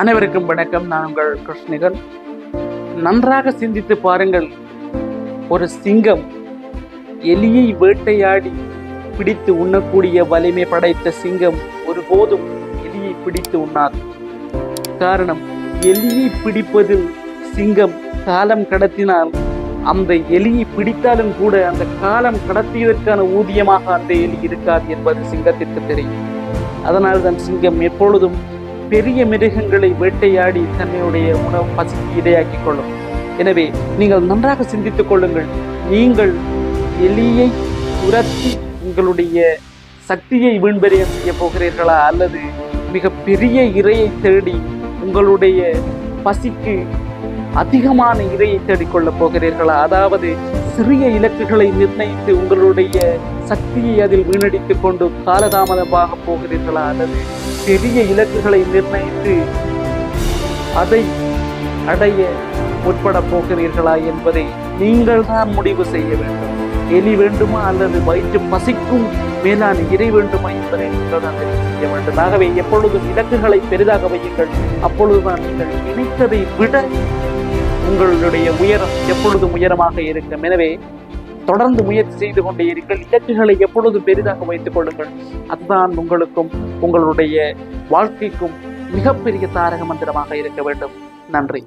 அனைவருக்கும் வணக்கம். நான் உங்கள் கிருஷ்ணிகன். நன்றாக சிந்தித்து பாருங்கள். ஒரு சிங்கம் எலியை வேட்டையாடி பிடித்து உண்ணக்கூடிய வலிமை படைத்த சிங்கம் ஒருபோதும் எலியை பிடித்து உண்ணாது. காரணம் எலியை பிடிப்பதில் சிங்கம் காலம் கடத்தினால் அந்த எலியை பிடித்தாலும் கூட அந்த காலம் கடத்தியதற்கான ஊதியமாக அந்த எலி இருக்காது என்பது சிங்கத்திற்கு தெரியும். அதனால்தான் சிங்கம் எப்பொழுதும் பெரிய மிருகங்களை வேட்டையாடி தன்னுடைய உணவு பசிக்கு இடையாக்கி கொள்ளும். எனவே நீங்கள் நன்றாக சிந்தித்துக் கொள்ளுங்கள். நீங்கள் எலியை துரத்தி உங்களுடைய சக்தியை வீண்பெறியம் செய்ய போகிறீர்களா? அல்லது மிக பெரிய இரையை தேடி உங்களுடைய பசிக்கு அதிகமான இரையை தேடிக்கொள்ளப் போகிறீர்களா? அதாவது சிறிய இலக்குகளை நிர்ணயித்து உங்களுடைய சக்தியை அதில் வீணடித்துக் கொண்டு காலதாமதமாக போகிறீர்களா அல்லது பெரிய இலக்குகளை நிர்ணயித்து அதை அடைய முற்பட போகிறீர்களா என்பதை நீங்கள் தான் முடிவு செய்ய வேண்டும். எலி வேண்டுமா அல்லது வயிற்று பசிக்கும் மேலான இறை வேண்டுமா என்பதை நீங்கள் தான் தெரிவு செய்ய வேண்டும். ஆகவே எப்பொழுதும் இலக்குகளை பெரிதாக வையுங்கள். அப்பொழுதுதான் நீங்கள் நினைத்ததை விட உங்களுடைய உயரம் எப்பொழுதும் உயரமாக இருக்கும். எனவே தொடர்ந்து முயற்சி செய்து கொண்டே இருங்கள். இலக்குகளை எப்பொழுதும் பெரிதாக வைத்துக் கொள்ளுங்கள். அதுதான் உங்களுக்கும் உங்களுடைய வாழ்க்கைக்கும் மிகப்பெரிய தாரக மந்திரமாக இருக்க வேண்டும். நன்றி.